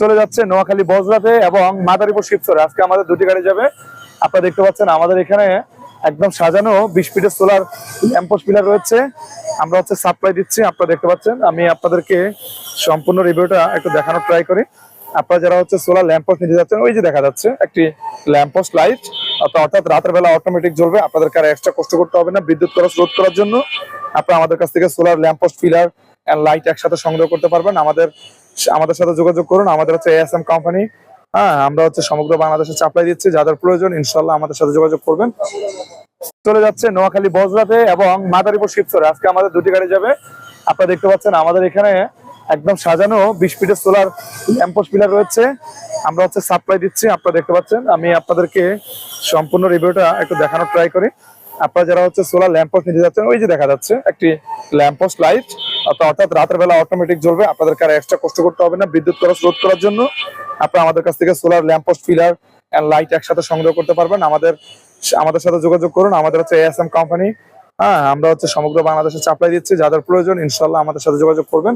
চলে যাচ্ছে নোয়াখালী, বজরাতে এবং মাদারীপুর শিবচরে। আজকে আমাদের দুটি গাড়ি যাবে। আপনারা দেখতে পাচ্ছেন আমাদের এখানে একদম সাজানো বিশ ফিটের সোলার ল্যাম্পোস্ট পিলার রয়েছে। আমরা হচ্ছে সাপ্লাই দিচ্ছি, আপনারা দেখতে পাচ্ছেন। আমি আপনাদেরকে সম্পূর্ণ রিভিউটা একটু দেখানোর ট্রাই করি। আপনারা যারা হচ্ছে সোলার ল্যাম্পোস্ট নিতে যাচ্ছেন, ওই যে দেখা যাচ্ছে, একটি ল্যাম্পোস্ট লাইট। অর্থাৎ রাতের বেলা অটোমেটিক জ্বলবে আপনাদের আর এক্সট্রা কষ্ট করতে হবে না, বিদ্যুৎ খরচ রোধ করার জন্য। আপনারা আমাদের কাছ থেকে solar lamppost pillar and light একসাথে সংগ্রহ করতে পারবেন। আমাদের আমাদের সাথে যোগাযোগ করুন। আমাদের হচ্ছে এস এম কোম্পানি হ্যাঁ আমরা হচ্ছে সমগ্র বাংলাদেশে সাপ্লাই দিচ্ছি। যাদের প্রয়োজন, ইনশাল্লাহ আমাদের সাথে যোগাযোগ করবেন। চলে যাচ্ছে নোয়াখালী বজরাতে এবং মাদারীপুর শিবচরে। আজকে আমাদের দুটি গাড়ি যাবে। আপনারা দেখতে পাচ্ছেন, আমাদের এখানে একদম সাজানো বিশ ফিটের সোলার ল্যাম্পোস্ট পিলার রয়েছে। আমরা হচ্ছে সাপ্লাই দিচ্ছি। আপনারা দেখতে পাচ্ছেন, আমি আপনাদেরকে সম্পূর্ণ রিভিউটা একটু দেখানোর ট্রাই করি। আপনারা যারা হচ্ছে সোলার ল্যাম্পোস্ট নিতে যাচ্ছেন, ওই যে দেখা যাচ্ছে, একটি ল্যাম্পোস্ট লাইট অর্থাৎ রাতের বেলা অটোমেটিক জ্বলবে, আপনাদেরকে আর এক্সট্রা কষ্ট করতে হবে না। বিদ্যুৎ খরচ রোধ করার জন্য আপনারা আমাদের কাছ থেকে solar lamppost pillar and light একসাথে সংগ্রহ করতে পারবেন। আমাদের আমাদের সাথে যোগাযোগ করুন। আমাদের হচ্ছে এএসএম কোম্পানি হ্যাঁ আমরা হচ্ছে সমগ্র বাংলাদেশে সাপ্লাই দিচ্ছি। যাদের প্রয়োজন ইনশাল্লাহ আমাদের সাথে যোগাযোগ করবেন।